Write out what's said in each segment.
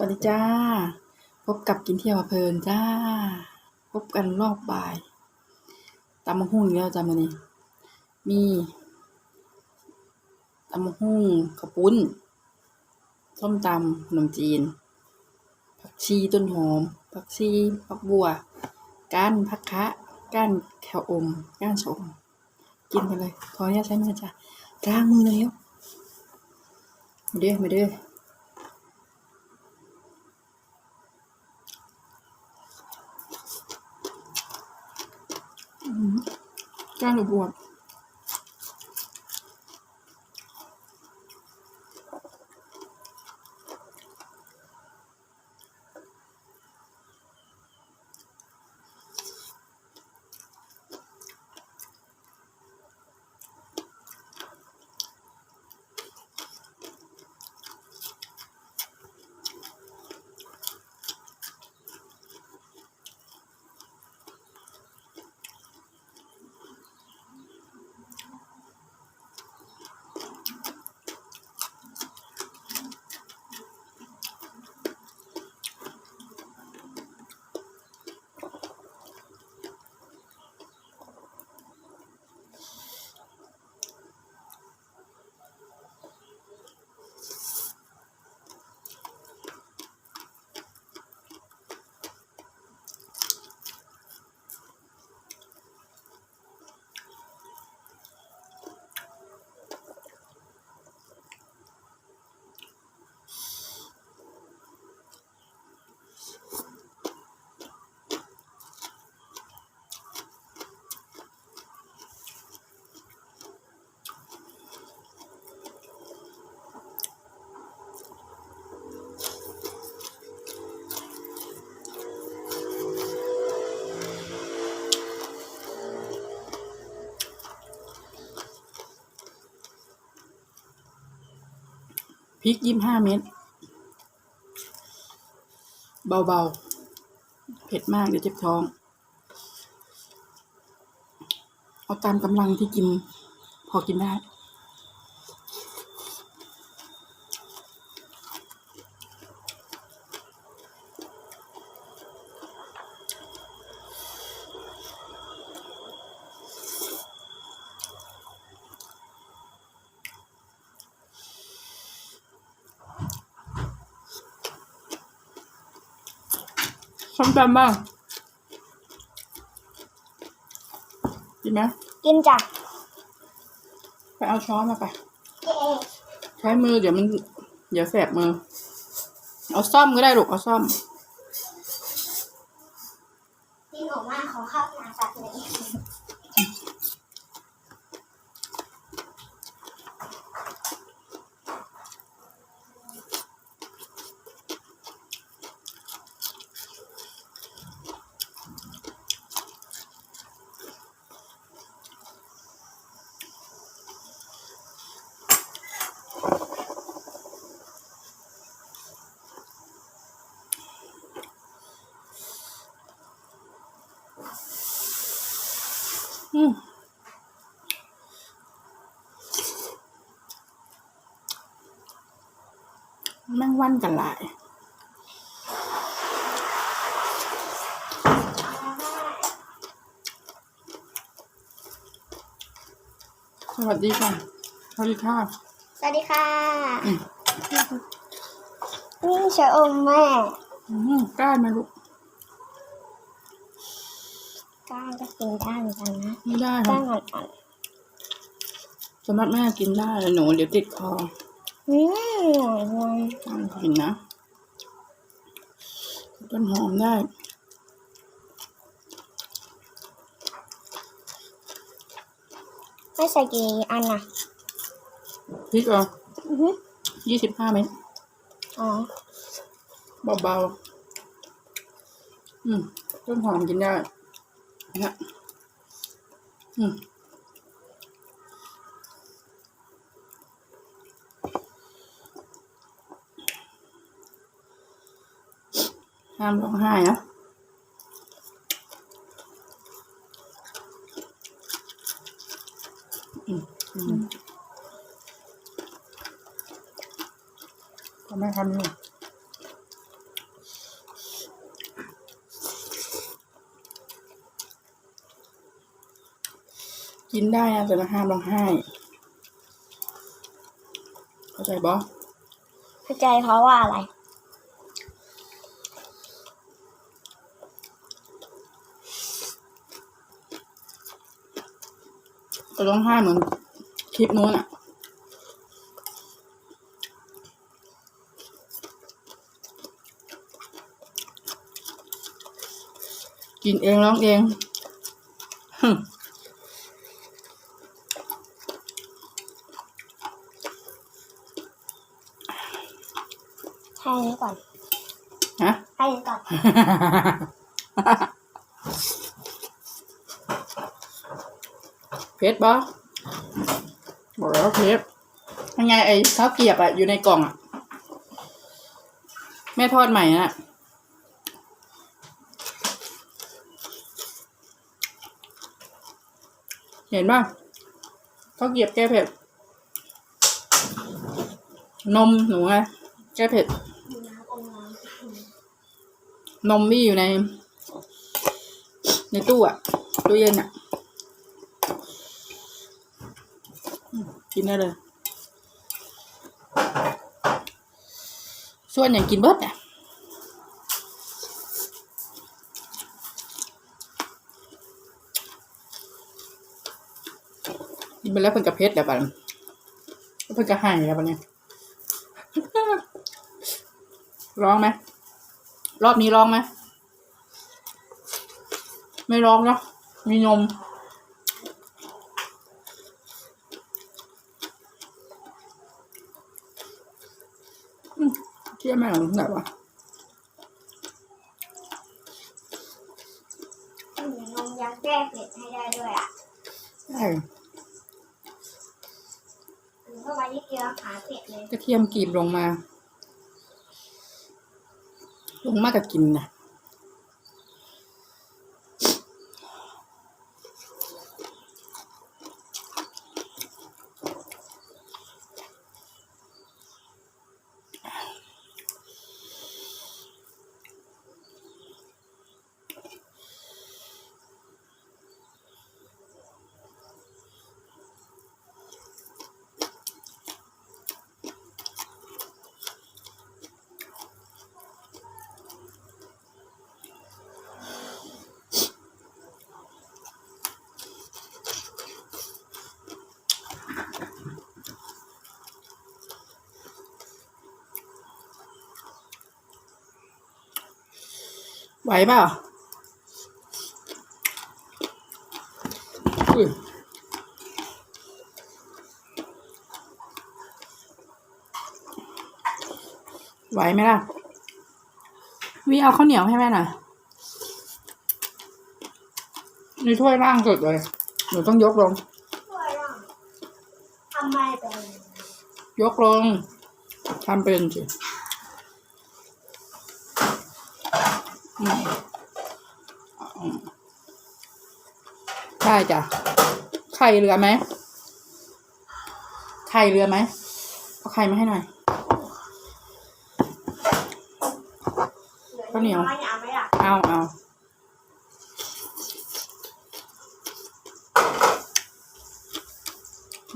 วัสดีจ้า พบกับกินเที่ยวเพลินจ้า พบกันรอบบ่ายตำมะฮุ่งแล้วจ้ามื้อนี้มีตำมะฮุ่งข้าวปุ้น ส้มตำขนมจีน ผักชีต้นหอม ผักชีผักบัว ก้านผักคะ ก้านแคลอม ก้านชม กินไปเลย ขออนุญาตใช้มือจ้ะล้างมือเลยเร็วมาเด้อ มาเด้อ ก้านบวบพ ริกยี่ห้าเม็ดเบาๆ เผ็ดมากเดี๋ยวเจ็บท้อง เอาตามกำลังที่กิน พอกินได้ แบมตำบ้างกินไหมกินจ้ะไปเอาช้อนมาไป ใช้มือเดี๋ยวมัน เดี๋ยวแสบมือ เอาซ่อมก็ได้ลูกเอาซ่อม กินออกมาขอข้าวหนาสัตว์เลย อืมแมง วันกันหลายสวัสดีค่ะ สวัสดีค่ะ สวัสดีค่ะอืมนี่ชะอมแม่อืมกล้าไหมลูกก้านก็กินได้เหมือนกันนะไม่ได้ก้าค่ะนอ่อนสำหรับแม่กินได้หนูเดี๋ยวติดคอ ๆอืมหน่อยนึงต้องกินนะต้นหอมได้ไม่ใส่กี่อันน่ะพริกเอะอือฮึยี่สิบห้าเม็ดอ๋อเบาๆ อืมต้นหอมกินได้นะอืม ห้ามร้องไห้นะก็ไม่ทำนี่กินได้นะแต่ห้ามร้องไห้ เข้าใจบอเข้าใจเพราะว่าอะไร จะร้องไห้เหมือนคลิปนู้นอะกินเองร้องเองฮึมให้นี้ก่อน ฮะ ให้นี้ก่อน เพชรบอบอกแล้วเพชรยังไงไอ้ข้าวเกียบอะอยู่ในกล่องอะแม่ทอดใหม่น่ะเห็นป่ะข้าวเกียบแก้เผ็ด นมหนูไงแก้เผ็ด นมมี่อยู่ใน ในตู้อะตู้เย็นอะอืม กินได้เลยส่วนอย่างกินเบิดอะกินไปแล้วเพิ่นกับเพชรแล้วบัดเพิ่นก็ใหายแล้วบัดเนี้ยร้องไหมรอบนี้ร้องไหมไม่ร้องนะมีนม อืม เชื่อแม่ของไหนวะนมยักษ์แก้เผ็ดให้ได้ด้วยอะใช่หรือเข้ามาที่เกลือขาเผ็ดเลย กระเทียมกรีบลงมา ลงมากกับกินนะ ไหวเปล่าอุ้ยไหวไหมล่ะวิเอาข้าวเหนียวให้แม่หน่อยในถ้วยล่างสุดเลย หนูต้องยกลงช่วยร่างทำไมเป็น ยกลง ทำเป็นสิอืมอืม ใช่จ้ะ ไข่เรือไหม ไข่เรือไหมเอาไข่มาให้หน่อยข้าวเหนียวเอาเอาเอา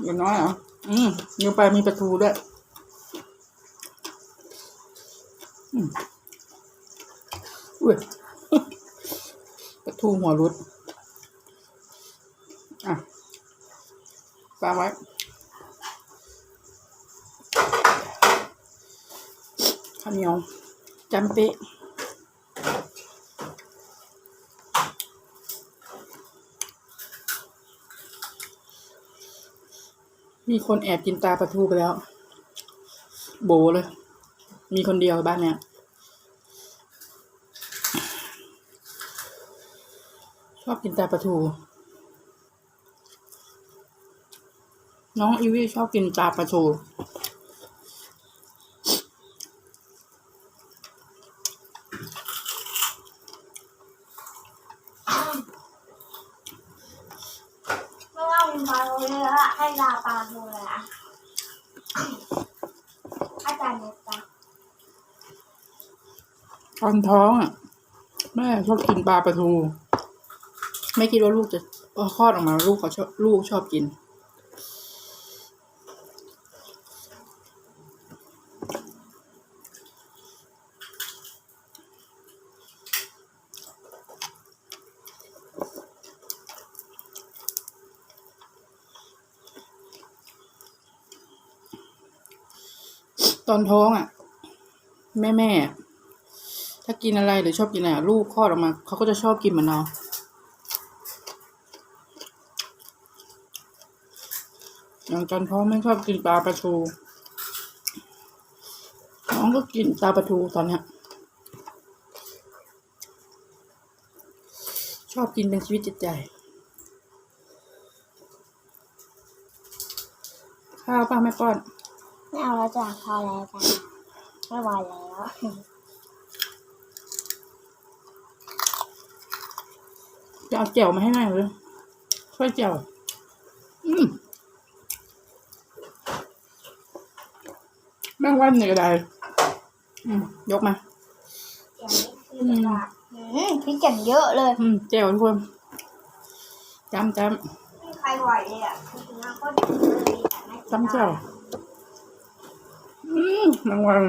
เดี๋ยวน้อยเหรอ อืมเดี๋ยวไปมีประตูด้วย อืมอุ้ย ประตู หัวรุด อะวางไว้ ข้าวเหนียวจำเป๊ะมีคนแอบกินตาปลาทูไปแล้ว โบเลย มีคนเดียวบ้านเนี้ย อบกินตาปลาทู น้องอีวี่ชอบกินตาปลาทูเพราะว่ามันมาเลยอะให้ลาปลาดูเลยอะอาจารย์เนี่ยจ้ะตอนท้องอะ แม่ชอบกินปลาปลาทู ไม่คิดว่าลูกจะคลอดออกมาลูกเขาชอบลูกชอบกิน ตอนท้องอะ แม่แม่ถ้ากินอะไรหรือชอบกินอะไรลูกคลอดออกมา เขาก็จะชอบกินเหมือนเรา อย่างตอนท้องไม่ชอบกินปลาปลาทูน้องก็กินปลาปลาทูตอนเนี้ยชอบกินเป็นชีวิตจิตใจ ข้าวป้าแม่ป้อน ไม่เอาแล้วจ้ะพอแล้วจ้ะไม่ไหวแล้วจะเอาแจ่วมาให้หน่อยเลยช่วยแจ่วอืม แม่งว่าเหนื่อยได้อืมยกมาอย่างนี้คือแบบอืมพริกอย่างเยอะเลย อืมแจ่วทุกคนจำจไม่มีใครไหวเลยอะถึงน้ำก็ดีเลยแต่ไม่ำกินจำแจ่วได้อืมรางวัล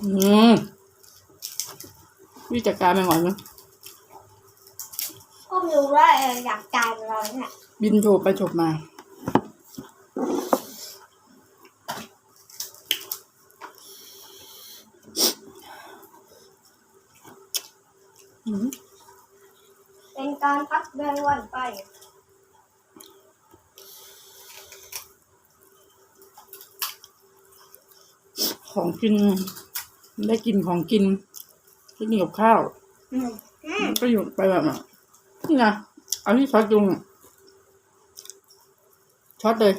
อืม วิจัดการไปก่อนนะก็ไม่รู้ว่าเอออยากจ่ายเราเนี่ยบินโฉบไปโฉบมา อืมเป็นการพักเดินวันไป ของกิน ได้กินของกิน ได้กินกับข้าวอืมอืมก็อยู่ไปแบบอะนี่ไงเอาที่ช็อตยุงอะช็อตเลย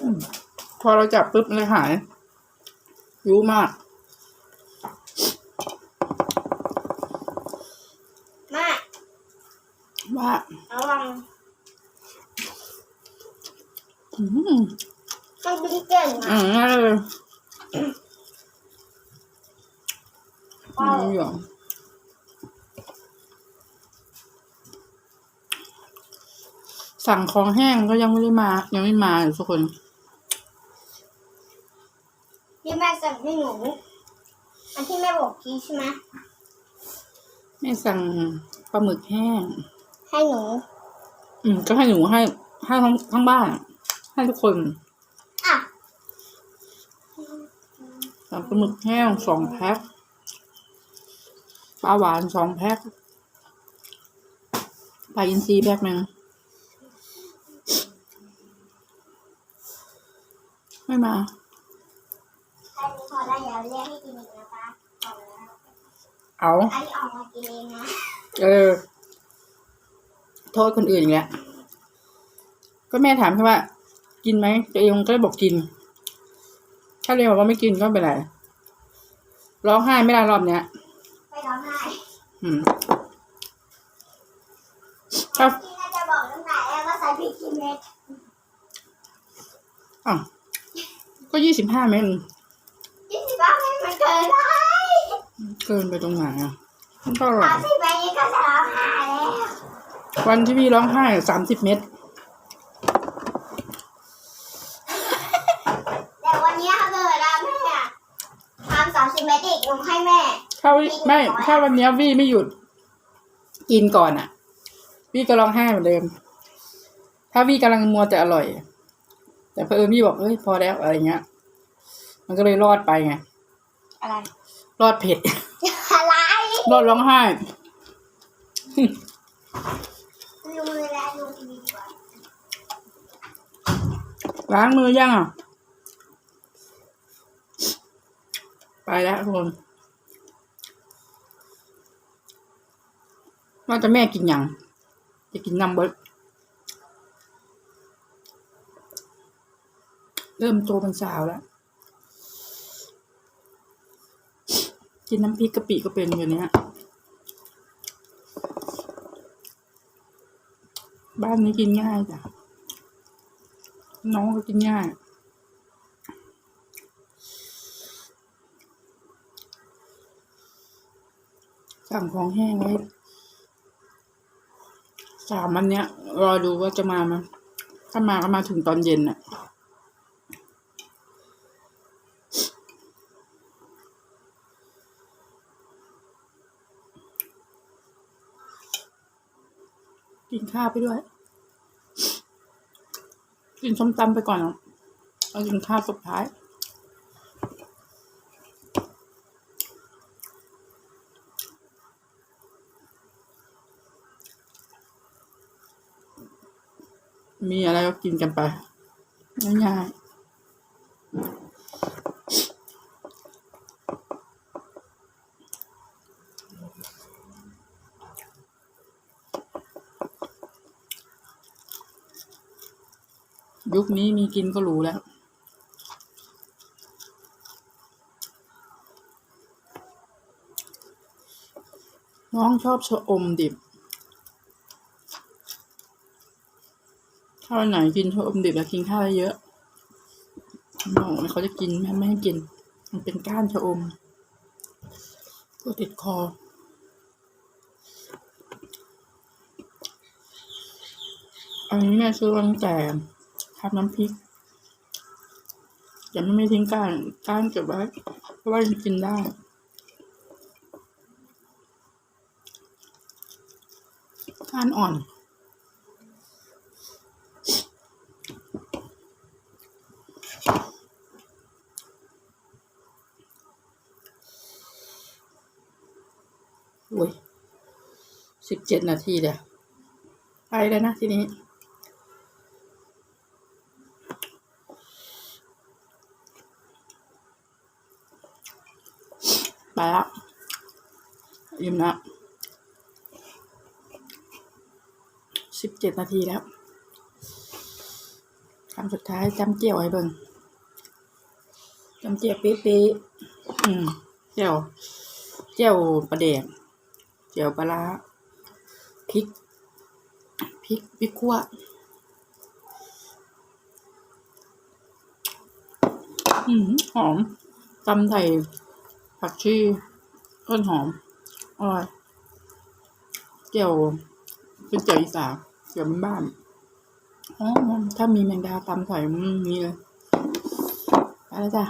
อืมพอเราจับปุ๊บมันเลยหาย รู้มาก แม่ ว่า ระวัง อืม มันบิน เก่งอือะมง่ายเลยว้าวไม่ยอมสั่งของแห้งก็ยังไม่ได้มา ยังไม่มาอยู่ทุกคน ที่แม่สั่งให้หนูอันที่แม่บอกกี้ใช่ไหมแม่สั่งปลาหมึกแห้ง ให้หนู อืม ก็ให้หนูให้ให้ทั้งทั้งบ้าน ให้ทุกคน อะ สั่ง ปลาหมึกแห้งสองแพ็คปลาหวานสองแพ็คปลาอินทรีแพ็คหนึ่งไม่มาแค่นี้พอได้แล้วเรียกให้กินอีกนะคะพอแล้วเอาอันนี้ออกมากินเองนะเออ โทษคนอื่นอีกแล้วก็แม่ถามแค่ว่า กินไหมตัวเองก็เลยบอกกิน ถ้าเรียนบอกว่าไม่กินก็ไม่เป็นไรร้องไห้ไม่ได้รอบเนี้ยไม่ร้องไห้อืมถ้าพี่น่าจะบอกตั้งแต่แรกว่าใส่พริกกี่เม็ดอะก็ยี่สิบห้าเมตรยี่สิบห้าเม็ดมันเกินได้เกินไปตรงไหนอะมันก็อร่อสายมสิบเม็ดนี่ก็จะร้องไห้แล้ววันที่พี่ร้องไห้สามสิบเมตร แต่วันนี้ถ้าเกิดอะแม่ทำสามสิบเม็ดอีกหนูให้แม่ ถ้าวิ ไม่ถ้าวันเนี้ยวี่ไม่หยุด กินก่อนอะ วี่ก็ร้องไห้เหมือนเดิม ถ้าวี่กำลังมัวแต่อร่อย แต่เพอเอิญวี่บอกเฮ้ยพอแล้วอะไรเงี้ย มันก็เลยรอดไปไงอะไรรอดเผ็ด อะไรรอดร้องไห้ลุงเลยแหละลุงทีวีดีกว่าล้างมือยังอะ ไปแล้วทุกคน ว่าจะแม่กินยังจะกินน้ำเบิร์ดเริ่มโตเป็นสาวแล้ว กินน้ำพริกกะปิก็เป็นอยู่เนี้ยบ้านนี้กินง่ายจ้ะ น้องก็กินง่ายสั่งของแห้งไว้ สามวันเนี้ย รอดูว่าจะมาไหมถ้ามาก็มาถึงตอนเย็นน่ะกินข้าวไปด้วย กินส้มตำไปก่อนอะเอากินข้าวสุดท้าย มีอะไรก็กินกันไป ง่ายๆ ยุคนี้มีกินก็รู้แล้วน้องชอบชะอมดิบ ถ้าวันไหนกินชะอมดิบแล้วกินข้าวเยอะน้อเขาจะกินแม่ไม่ให้กิน มันเป็นก้านชะอมก็ติดคออันนี้แม่ซื้อมาตั้งแต่ทำน้ำพริกยังไม่ทิ้งก้านก้านเก็บไว้เพราะว่ายังกินได้ก้านอ่อน อ้ยสิบเจ็ดนาทีเลยไปแล้วนะทีนี้ ไปละอิ่มละสิบเจ็ดนาทีแล้วคำสุดท้ายจำเจียวให้เบิงจำเจียวเป๊ะๆอืมเจียวเจียวปลาแดก เจียวปลาร้าพริกพริกพริกขั่วหอมตำไทยผักชีต้นหอมอร่อยเจียวเป็นเจียวอีสานเจียวบ้านอ๋อถ้ามีแมงดาตำใส่อืมมีเลยไปแล้วจ้ะ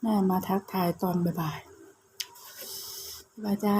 แม่มาทักทายตอนบ่ายๆ บายจ้า